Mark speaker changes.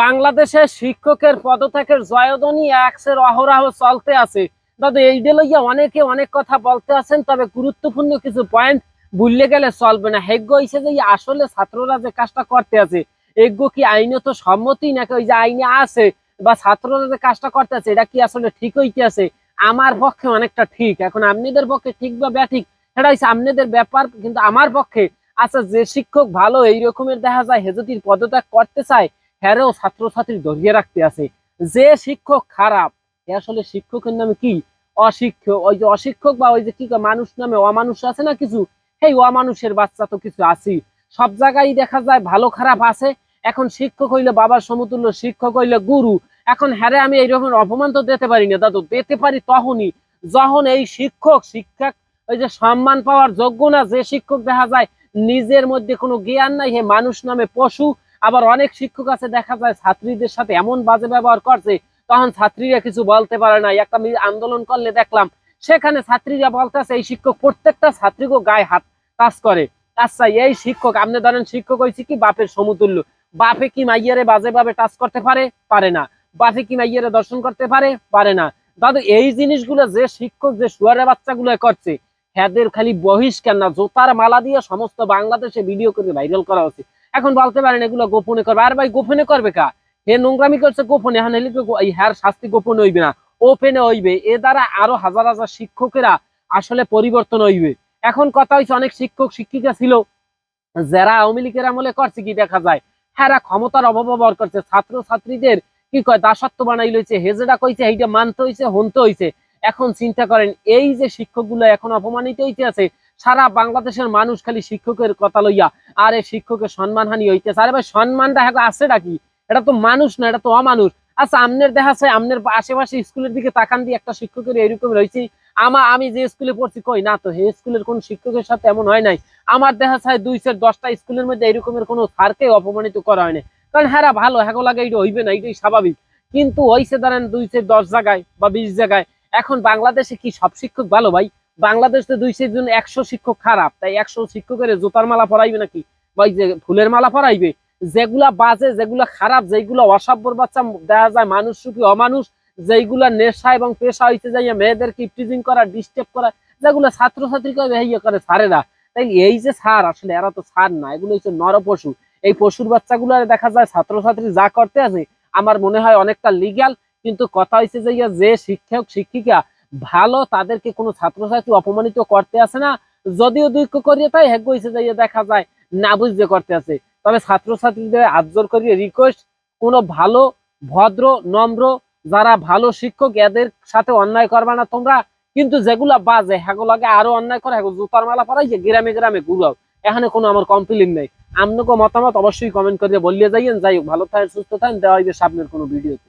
Speaker 1: বাংলাদেশে শিক্ষকের পদত্যাগের জয়ধ্বনি একসের অহরাহ চলতে আছে। দাদা, এই লইয়া অনেকে অনেক কথা বলতে আছেন, তবে গুরুত্বপূর্ণ কিছু পয়েন্ট ভুললে গেলে চলবে না। হেগ্য হইছে যে আসলে ছাত্ররা যে কাজটা করতে আছে এগ্য কি আইনত সম্মতি নাকি ওই যে আইনে আছে, বা ছাত্ররা যে কাজটা করতে আছে, এটা কি আসলে ঠিক হইতে আছে আমার পক্ষে অনেকটা ঠিক। এখন আপনাদের পক্ষে ঠিক বা ব্যাঠিক, সেটা হচ্ছে আপনাদের ব্যাপার, কিন্তু আমার পক্ষে আচ্ছা যে শিক্ষক ভালো এই রকমের দেখা যায়, হেজতির পদত্যাগ করতে চায় হ্যারেও ছাত্রছাত্রী ধরিয়ে রাখতে আছে। যে শিক্ষক খারাপ, এ আসলে শিক্ষকের নামে কি? অশিক্ষক, ওই যে অশিক্ষক বা ওই যে কি মানুষ নামে অমানুষ আছে না কিছু? সেই অমানুষের বাচ্চা তো কিছু আছি সব জায়গায় দেখা যায় ভালো খারাপ আছে, এখন শিক্ষক হইলে বাবার সমতুল্য, শিক্ষক হইলে গুরু। এখন হ্যারে আমি এইরকম অপমান তো দিতে পারি না, দাদু, দিতে পারি তখনই। যখন এই শিক্ষক শিক্ষক, ওই যে সম্মান পাওয়ার যোগ্য না, যে শিক্ষক দেখা যায় নিজের মধ্যে কোনো জ্ঞান নাই, হে মানুষ নামে পশু আবার অনেক শিক্ষক আছে, দেখা যায় ছাত্রীদের সাথে এমন বাজে ব্যবহার করছে, তখন ছাত্রীরা কিছু বলতে পারে না। একটা আন্দোলন করলে দেখলাম, সেখানে ছাত্রীরা বলতেছে, এই শিক্ষক প্রত্যেকটা ছাত্রীকে গায়ে হাত কাজ করে। আচ্ছা এই শিক্ষক, আপনি ধরেন শিক্ষক হয়েছে কি বাপের সমতুল্য। বাপে কি মাইয়ারে বাজে ভাবে টাচ করতে পারে? পারে না। বাপে কি মাইয়ারে দর্শন করতে পারে? পারে না। দাদু, এই জিনিসগুলো যে শিক্ষক, যে শুয়ারে বাচ্চাগুলো করছে হ্যাদের খালি বহিষ্কার না। জোতার মালা দিয়ে সমস্ত বাংলাদেশে ভিডিও করে ভাইরাল করা হচ্ছে। এখন বলতে পারেন এগুলো গোপনে করবে। আর ভাই, গোপনে করবে কা? হে নোংরামি করছে গোপনে গো- এই হ্যার শাস্তি গোপনে হইবে না। ওপেনে হইবে। এ দ্বারা আরও হাজার হাজার শিক্ষকেরা আসলে পরিবর্তন হইবে। এখন কথা হইছে, অনেক শিক্ষক, শিক্ষিকা ছিল, যারা আওয়ামী লীগের আমলে করছে কি দেখা যায়? হ্যাঁ ক্ষমতার অপব্যবহার করছে। ছাত্র ছাত্রীদের কি কয়, দাসত্ব বানাই লইছে, হেজেডা কইছে এইটা মানতে হইছে, হনতে হইছে। এখন চিন্তা করেন, এই যে শিক্ষকগুলো এখন অপমানিত হইতে আছে সারা বাংলাদেশের মানুষ খালি শিক্ষকের কথা লইয়া, আর এই শিক্ষকের সম্মানহানি হইতেছে। আরে ভাই, সম্মানটা হ্যাঁ আছেটা কি? এটা তো মানুষ না, এটা তো অমানুষ। আচ্ছা আমনের দেখা যায় আমনের আশেপাশে স্কুলের দিকে তাকান দিয়ে একটা শিক্ষকের এরকম রয়েছে। আমা, আমি যে স্কুলে পড়ছি, কই না তো, হে স্কুলের কোন শিক্ষকের সাথে এমন হয় নাই? আমার দেখা যায় দুই চার দশটা স্কুলের মধ্যে এরকমের কোনো স্যারকে অপমানিত করা হয় না কারণ হ্যাঁ ভালো হ্যাঁ লাগে এটা হইবে না এটাই স্বাভাবিক। কিন্তু হইছে ধরেন দুই চার দশ জায়গায় বা বিশ জায়গায়। এখন বাংলাদেশে কি সব শিক্ষক ভালো ভাই? বাংলাদেশে দুই চার জন একশো শিক্ষক খারাপ, তাই একশো শিক্ষকের জুতার মালা পরাইবে নাকি? বা যে ফুলের মালা পরাইবে? যেগুলা বাজে, যেগুলা খারাপ, যেগুলা অসভ্যর বাচ্চা দেখা যায়, মানুষ সুখী, অমানুষ, যেইগুলা নেশা এবং পেশা হইতে যাইয়া মেয়েদেরকে ইপটিজিং করা ডিস্টার্ব করা, যেগুলো ছাত্রছাত্রীকে ইয়ে করে ছাড়েরা তাই এই যে সার আসলে এরা তো সার না, এগুলো হচ্ছে নর পশু এই পশুর বাচ্চাগুলো দেখা যায় ছাত্রছাত্রী যা করতে আছে, আমার মনে হয় অনেকটা লিগ্যাল কিন্তু কথা হয়েছে যে যে শিক্ষক, শিক্ষিকা ভালো তাদেরকে কোনো ছাত্রছাত্রী অপমানিত করতে আছে না। যদিও দুঃখ করিয়ে তাই হেগ হয়েছে যে ইয়া দেখা যায়, না বুঝতে করতে আছে তবে ছাত্রছাত্রীদের আজর করিয়ে রিকোয়েস্ট কোনো ভালো, ভদ্র, নম্র, যারা ভালো শিক্ষক, এদের সাথে অন্যায় করবে না তোমরা। কিন্তু যেগুলা বাজে হ্যাগুলাকে আরও অন্যায় করে হ্যাগো জুতার মালা পরাই যে গ্রামে গ্রামে ঘুরাও। এখানে কোনো আমার কমপ্লেন নেই। আপনাকে মতামত অবশ্যই কমেন্ট করে বলিয়ে যাইয়েন। যাই হোক, ভালো থাকেন, সুস্থ থাকেন, দেওয়া হইবে সামনের কোনো ভিডিওতে